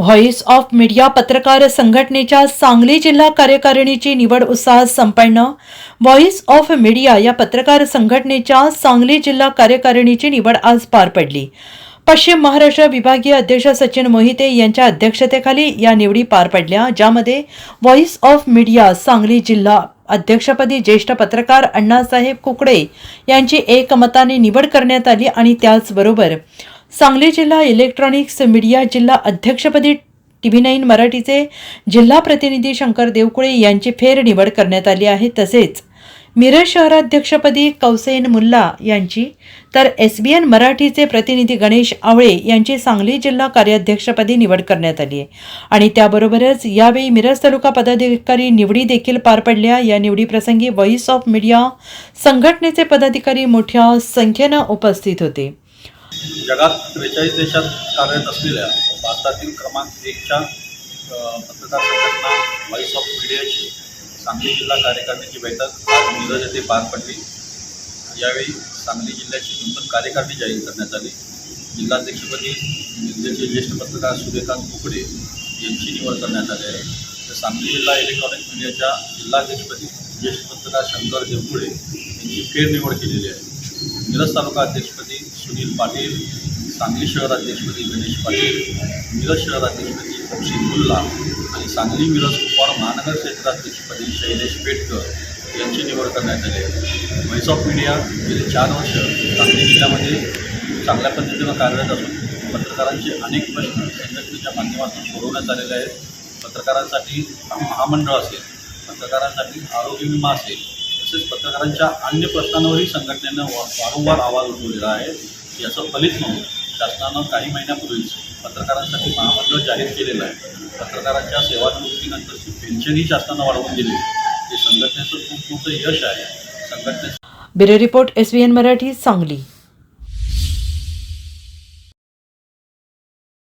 Voice of media पत्रकार संघटनेच्या सांगली जिल्हा कार्यकारिणीची निवड उत्साहात संपन्न. व्हॉइस ऑफ मीडिया या पत्रकार संघटनेच्या सांगली जिल्हा कार्यकारिणीची निवड आज पार पडली. पश्चिम महाराष्ट्र विभागीय अध्यक्ष सचिन मोहिते यांच्या अध्यक्षतेखाली या निवडी पार पडल्या ज्यामध्ये व्हॉइस ऑफ मीडिया सांगली जिल्हा अध्यक्षपदी ज्येष्ठ पत्रकार अण्णासाहेब कुकडे यांची एकमताने निवड करण्यात आली आणि त्याचबरोबर सांगली जिल्हा इलेक्ट्रॉनिक्स मीडिया जिल्हा अध्यक्षपदी टी व्ही नाईन मराठीचे जिल्हा प्रतिनिधी शंकर देवकुळे यांची फेरनिवड करण्यात आली आहे. तसेच मिरज शहराध्यक्षपदी कौसेन मुल्ला यांची तर एस बी एन मराठीचे प्रतिनिधी गणेश आवळे यांची सांगली जिल्हा कार्याध्यक्षपदी निवड करण्यात आली आहे. आणि त्याबरोबरच यावेळी मिरज तालुका पदाधिकारी निवडी देखील पार पडल्या. या निवडीप्रसंगी व्हॉइस ऑफ मीडिया संघटनेचे पदाधिकारी मोठ्या संख्येनं उपस्थित होते. जगात त्रेचाळीस देशात कार्यरत असलेल्या भारतातील क्रमांक एकच्या पत्रकार संघटना व्हॉइस ऑफ मीडियाची सांगली जिल्हा कार्यकारिणीची बैठक आज मिरज येथे पार पडली. यावेळी सांगली जिल्ह्याची नूतन कार्यकारिणी जाहीर करण्यात आली. जिल्हाध्यक्षपदी जिल्ह्याचे ज्येष्ठ पत्रकार सूर्यकांत कुकडे यांची निवड करण्यात आली आहे. तर सांगली जिल्हा इलेक्ट्रॉनिक मीडियाच्या जिल्हाध्यक्षपदी ज्येष्ठ पत्रकार शंकर देवकुळे यांची फेरनिवड केलेली आहे. मिरज तालुका अध्यक्षपदी सुनील पाटील सांगली शहर अध्यक्षपदी गणेश पाटील मिरज शहर अध्यक्षपदी कौशिक आणि सांगली मिरज कुपार महानगर क्षेत्र अध्यक्षपदी शैलेश पेटकर यांची निवड करण्यात आली आहे. व्हॉइस ऑफ मीडिया गेले चार वर्ष सांगली जिल्ह्यामध्ये चांगल्या पद्धतीनं कार्यरत असून पत्रकारांचे अनेक प्रश्न संघटनेच्या माध्यमातून सोडवण्यात आलेले आहेत. पत्रकारांसाठी महामंडळ असेल पत्रकारांसाठी आरोग्य विमा असेल तसेच पत्रकारांच्या अन्य प्रश्नांवरही संघटनेनं वारंवार आवाज उठवलेला आहे. याचं फलित म्हणून शासनानं काही महिन्यापूर्वीच पत्रकारांसाठी महामंडळ जाहीर केलेलं आहे. पत्रकारांच्या सेवानिवृत्तीनंतरची पेन्शनही शासनानं वाढवून दिली. हे संघटनेचं खूप मोठं यश आहे. संघटने bureau report S V N Marathi Sangli.